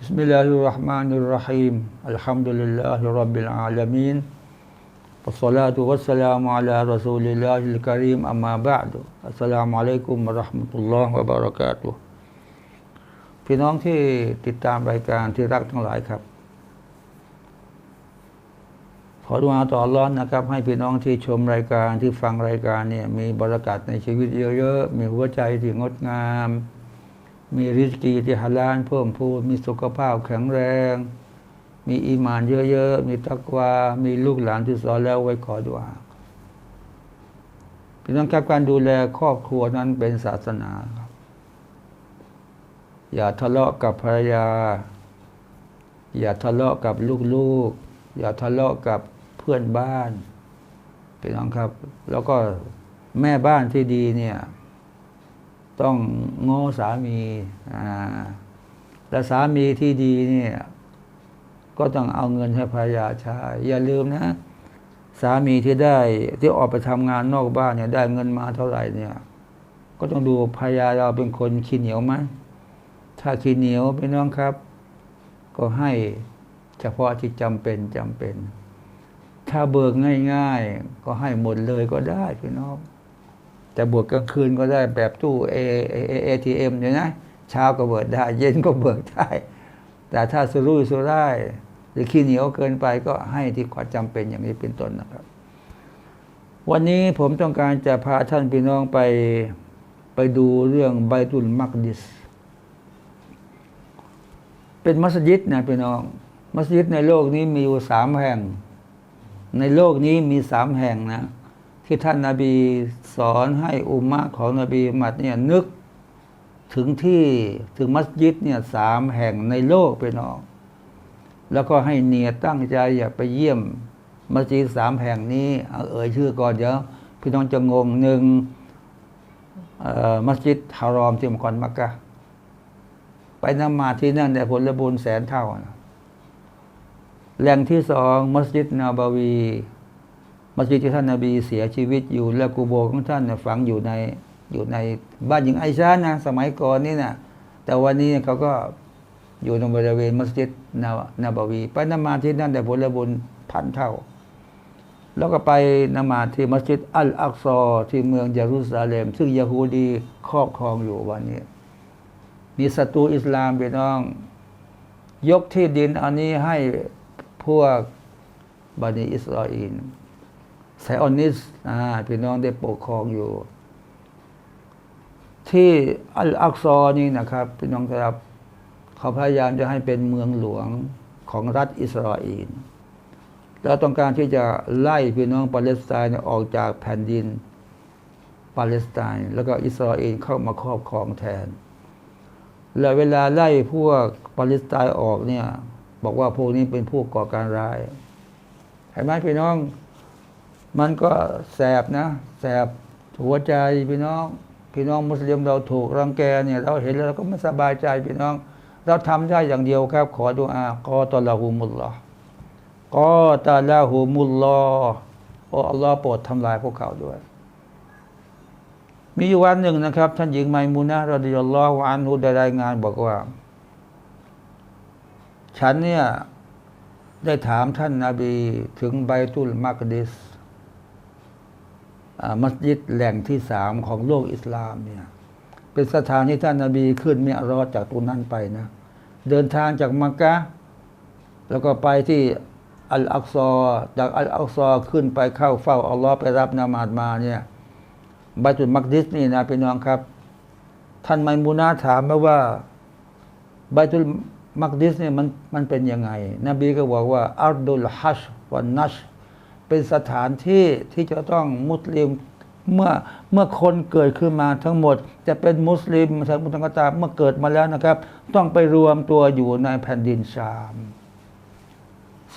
بسم الله الرحمن الرحيم الحمد لله رب العالمين والصلاة والسلام على رسول الله الكريم أما بعد السلام عليكم ورحمة الله وبركاته พี่น้องที่ติดตามรายการที่รักทั้งหลายครับ ขอดุอาต่ออัลลอฮ์นะครับ ให้พี่น้องที่ชมรายการที่ฟังรายการเนี่ย มีบรรยากาศในชีวิตเยอะๆ มีหัวใจที่งดงาม มีริสกีที่ฮาลาลเพิ่มพูนมีสุขภาพแข็งแรง มีอีมานเยอะๆ มีตักวา มีลูกหลานที่สอนแล้วไว้ขอดุอาพี่น้องครับการดูแลครอบครัวนั้นเป็นศาสนาครับ อย่าทะเลาะกับภรรยา อย่าทะเลาะกับลูกๆ อย่าทะเลาะกับเพื่อนบ้านพี่น้องครับ แล้วก็แม่บ้านที่ดีเนี่ย ต้องง้อสามีอ่าและสามีที่ดีเนี่ยก็ต้องเอาเงินให้ภรรยาใช้อย่าลืมนะ สามีที่ได้ที่ออกไปทำงานนอกบ้านเนี่ยได้เงินมาเท่าไหร่เนี่ย ก็ต้องดูภรรยาเราเป็นคนขี้เหนียวไหมถ้าขี้เหนียวพี่น้องครับ ก็ให้เฉพาะที่จำเป็นจำเป็น ถ้าเบิกง่าย ๆ ก็ให้หมดเลยก็ได้พี่น้อง จะบวกกลางคืนก็ได้แบบตู้เอเอเอทีเอ็มเนี่ยนะเช้าก็เบิกได้ เย็นก็เบิกได้ แต่ถ้าสุรุ่ยสุร่ายหรือขี้เหนียวเกินไปก็ให้ที่ความจำเป็นอย่างนี้เป็นต้นนะครับ วันนี้ผมต้องการจะพาท่านพี่น้องไปไปดูเรื่องไบตุลมักดิส เป็นมัสยิดนะพี่น้อง มัสยิดในโลกนี้มีอยู่สามแห่ง ในโลกนี้มีสามแห่งนะ ที่ท่านนาบีสอนให้อุมมะของนบีมัดเนี่ยนึกถึงที่ถึงมัสยิดเนี่ยสามแห่งในโลกไปน้อง แล้วก็ให้เนียตั้งใจอย่าไปเยี่ยมมัสยิดสามแห่งนี้เอาเอ่ยชื่อก่อนเดี๋ยวพี่น้องจะงงหนึ่งมัสยิดฮารอมที่มกรมักกะไปนมาที่นั่นได้ผลบุญแสนเท่านะแหล่งที่สองมัสยิดนาบาวี มัสยิดที่ท่านนาบีเสียชีวิตอยู่ และกูโบของท่านฝังอยู่ในอยู่ในบ้านหญิงไอชานะสมัยก่อนนี่นะแต่วันนี้เขาก็อยู่ในบริเวณมัสยิดนานาบวี ไปนมาที่นั่นได้ผลบุญพันเท่า แล้วก็ไปนมาที่มัสยิดอัลอักซอที่เมืองเยรูซาเล็ม ซึ่งยะฮูดีครอบครองอยู่วันนี้ มีศัตรูอิสลามพี่น้อง ยกที่ดินอันนี้ให้พวกบันิอิสราเอล ไซออนิสพี่น้องได้ปกครองอยู่ ที่อัลอักซอนี่นะครับ พี่น้องครับเขาพยายามจะให้เป็นเมืองหลวงของรัฐอิสราเอลแล้วต้องการที่จะไล่พี่น้องปาเลสไตน์ออกจากแผ่นดินปาเลสไตน์แล้วก็อิสราเอลเข้ามาครอบครองแทน แล้วเวลาไล่พวกปาเลสไตน์ออกเนี่ย บอกว่าพวกนี้เป็นพวกก่อการร้ายเห็นไหมพี่น้อง มันก็แสบนะ แสบหัวใจพี่น้อง พี่น้องมุสลิมเราถูกรังแกเนี่ย เราเห็นแล้วเราก็ไม่สบายใจพี่น้อง เราทำได้อย่างเดียวครับ ขอดุอากอตอลาหูมุลลอกอตาลาหูมุลลอโอ้อัลลอฮ์โปรดทำลายพวกเขาด้วย มีวันหนึ่งนะครับ ท่านหญิงไมมูนะรอดิยัลลอฮุอันฮุได้รายงานบอกว่า ฉันเนี่ยได้ถามท่านนาบีถึงไบตุลมักดิส มัสยิดแหล่งที่สามของโลกอิสลามเนี่ยเป็นสถานที่ท่านนาบีขึ้นเมียรอดจากตรงนั้นไปนะเดินทางจากมักกะแล้วก็ไปที่อัลอักซอจากอัลอักซอขึ้นไปเข้าเฝ้าอัลลอฮ์ไปรับนามาดมาเนี่ยไบตุลมักดิสนี่นะพี่น้องครับ ท่านไมมูนาถามมาว่าไบตุลมักดิสเนี่ยมันมันเป็นยังไง นบีก็บอกว่าอัลดุลฮัชวันนัช เป็นสถานที่ที่จะต้องมุสลิมเมื่อเมื่อคนเกิดขึ้นมาทั้งหมด จะเป็นมุสลิมทั้งมุสลิมก็ตามเมื่อเกิดมาแล้วนะครับ ต้องไปรวมตัวอยู่ในแผ่นดินชาม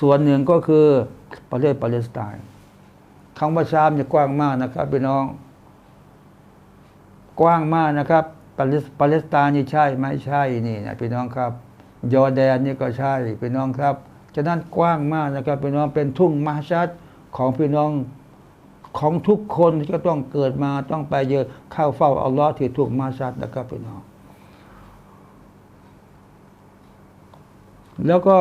ส่วนหนึ่งก็คือประเทศปาเลสไตน์คำว่าชามเนี่ยกว้างมากนะครับพี่น้อง กว้างมากนะครับปาเลสปาเลสไตน์นี่ใช่ไหมใช่นี่นะพี่น้องครับ ยอร์แดนนี่ก็ใช่พี่น้องครับฉะนั้นกว้างมากนะครับพี่น้องเป็นทุ่งมหาชัด ของพี่น้องของทุกคนที่จะต้องเกิดมาต้องไปเยอะเข้าเฝ้าอัลลอฮ์ที่ถูกมาชัดนะครับพี่น้อง แล้วก็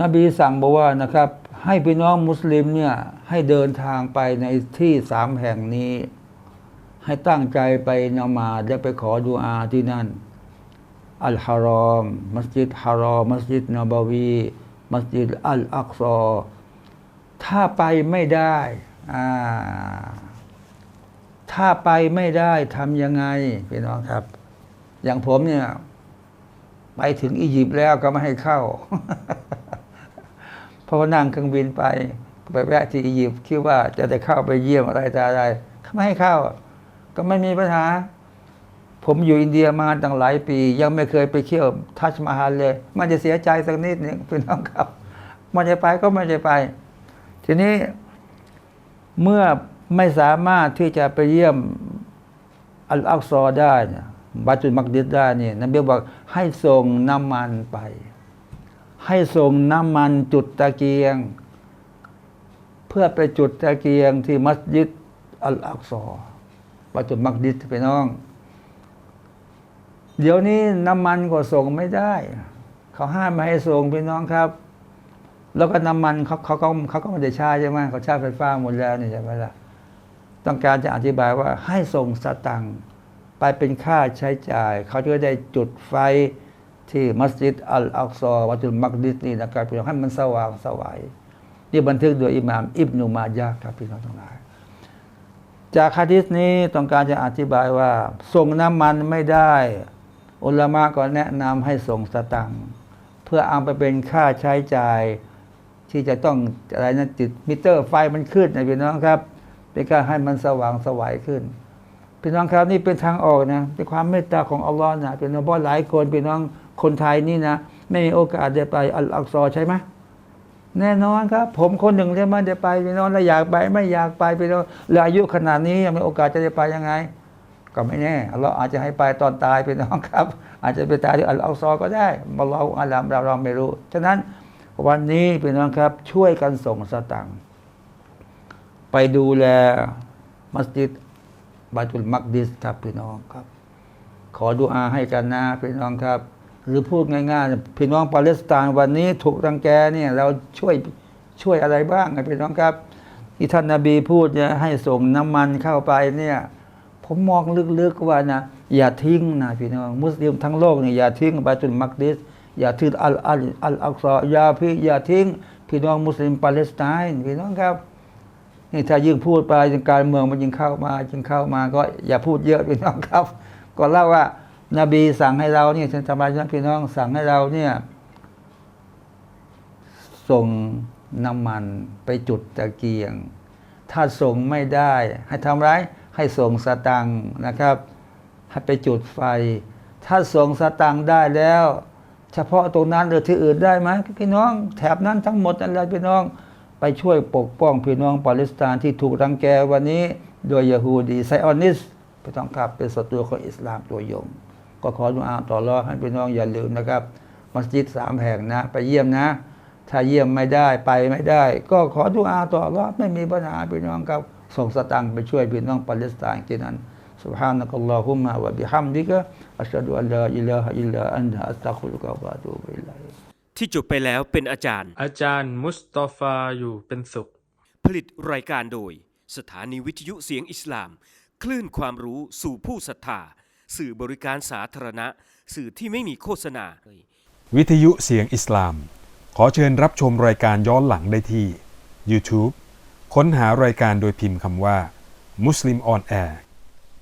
นบีสั่งบอกว่านะครับ ให้พี่น้องมุสลิมเนี่ยให้เดินทางไปในที่สามแห่งนี้ ให้ตั้งใจไปนมาดและไปขอดุอาที่นั่น อัลฮารอม มัสยิดฮารอม มัสยิดนบาวี มัสยิดอัลอักซอ ถ้าไปไม่ได้อ่าถ้าไปไม่ได้ทำยังไงพี่น้องครับ อย่างผมเนี่ย ไปถึงอียิปต์แล้วก็ไม่ให้เข้า เพราะว่านั่งเครื่องบินไป ไปแวะที่อียิปต์คิดว่าจะได้เข้าไปเยี่ยมอะไรแต่อะไรเขาไม่ให้เข้า ก็ไม่มีปัญหา ผมอยู่อินเดียมาตั้งหลายปี ยังไม่เคยไปเที่ยวทัชมาฮาลเลย มันจะเสียใจสักนิดหนึ่งพี่น้องครับ มันจะไปก็ไม่จะไป ทีนี้เมื่อไม่สามารถที่จะไปเยี่ยมอัลอักซอได้เนี่ยบัตุลมักดิสได้เนี่ยนบีบอกให้ส่งน้ำมันไป ให้ส่งน้ำมันจุดตะเกียง เพื่อไปจุดตะเกียงที่มัสยิดอัลอักซอบัตุลมักดิสไปน้อง เดี๋ยวนี้น้ำมันก็ส่งไม่ได้ เขาห้ามไม่ให้ส่งพี่น้องครับ แล้วก็น้ำมันเขาเขาก็เขาก็ไม่ได้ใช้ใช่ไหมเขาใช้ไฟฟ้าหมดแล้วนี่ใช่ไหมล่ะต้องการจะอธิบายว่าให้ส่งสตังค์ไปเป็นค่าใช้จ่าย เขาจะได้จุดไฟที่มัสยิดอัลอักซอวัตุลมักดิสนี่นะครับพี่น้องให้มันสว่างสวัยนี่บันทึกโดยอิหม่ามอิบนุมายะครับพี่น้องทั้งหลายจากฮะดิษนี้ต้องการจะอธิบายว่า ส่งน้ำมันไม่ได้ อุลามะก็แนะนำให้ส่งสตังค์เพื่อเอาไปเป็นค่าใช้จ่ายที่จะต้องอะไรนะติดมิเตอร์ไฟมันขึ้นนะพี่น้องครับ เป็นการให้มันสว่างสวัยขึ้น พี่น้องครับนี่เป็นทางออกนะเป็นความเมตตาของอัลลอฮ์นะพี่น้องพราะหลายคนพี่น้องคนไทยนี่นะไม่มีโอกาสได้ไปอัลอักซอใช่ไหมแน่นอนครับ ผมคนหนึ่งที่มันจะไปพี่น้องแล้วอยากไปไม่อยากไปพี่น้องแล้วอายุขนาดนี้ยังมีโอกาสจะได้ไปยังไง ก็ไม่แน่อัลลอาจจะให้ไปตอนตายพี่น้องครับ อาจจะไปตายที่อัลอซอก็ได้อัลลอฮ์อาลามเราเราไม่รู้ ฉะนั้นวันนี้พี่น้องครับ ช่วยกันส่งสตังค์ไปดูแลมัสยิดบาตุลมักดิสครับพี่น้องครับ ขอดุอาให้กันนะพี่น้องครับ หรือพูดง่ายๆพี่น้องปาเลสไตน์วันนี้ถูกรังแกเนี่ยเราช่วยช่วยอะไรบ้างพี่น้องครับ ที่ท่านนาบีพูดเนี่ยให้ส่งน้ำมันเข้าไปเนี่ย ผมมองลึกๆว่านะอย่าทิ้งนะพี่น้องมุสลิมทั้งโลกเนี่ยอย่าทิ้งบาตุลมักดิสอย่าทิ้งอัลอัลอัลอักซออย่าพี่อย่าทิ้ง พี่น้องมุสลิมปาเลสไตน์พี่น้องครับนี่ถ้ายิ่งพูดไปการเมืองมันยิ่งเข้ามายิ่งเข้ามาก็อย่าพูดเยอะพี่น้องครับ ก็เล่าว่า นบีสั่งให้เราเนี่ยท่านธรรมชาติพี่น้องสั่งให้เราเนี่ยส่งน้ำมันไปจุดตะเกียง ถ้าส่งไม่ได้ให้ทำไร ให้ส่งสตังนะครับ ให้ไปจุดไฟ ถ้าส่งสตังได้แล้ว เฉพาะตรงนั้นหรือที่อื่นได้ไหมพี่น้อง แถบนั้นทั้งหมดนั่นแหละพี่น้อง ไปช่วยปกป้องพี่น้องปาเลสไตน์ที่ถูกรังแกวันนี้ โดยยะฮูดีไซออนิสพี่น้องครับเป็นศัตรูของอิสลามตัวยง ก็ขอดุอาต่อรอให้พี่น้องอย่าลืมนะครับ มัสยิดสามแห่งนะ ไปเยี่ยมนะ ถ้าเยี่ยมไม่ได้ไปไม่ได้ ก็ขอดุอาต่อรอไม่มีปัญหาพี่น้องครับ ส่งสตังค์ไปช่วยพี่น้องปาเลสไตน์ที่นั้น سبحانك اللهم وبحمدك أشهد أن لا إله إلا أنت أستغفرك وأتوب إليك ที่จบไปแล้วเป็นอาจารย์ อาจารย์มุสตอฟาอยู่เป็นสุข ผลิตรายการโดย สถานีวิทยุเสียงอิสลาม คลื่นความรู้สู่ผู้ศรัทธา สื่อบริการสาธารณะ สื่อที่ไม่มีโฆษณา วิทยุเสียงอิสลาม ขอเชิญรับชมรายการย้อนหลังได้ที่ YouTube ค้นหารายการโดยพิมพ์คำว่า Muslim on Air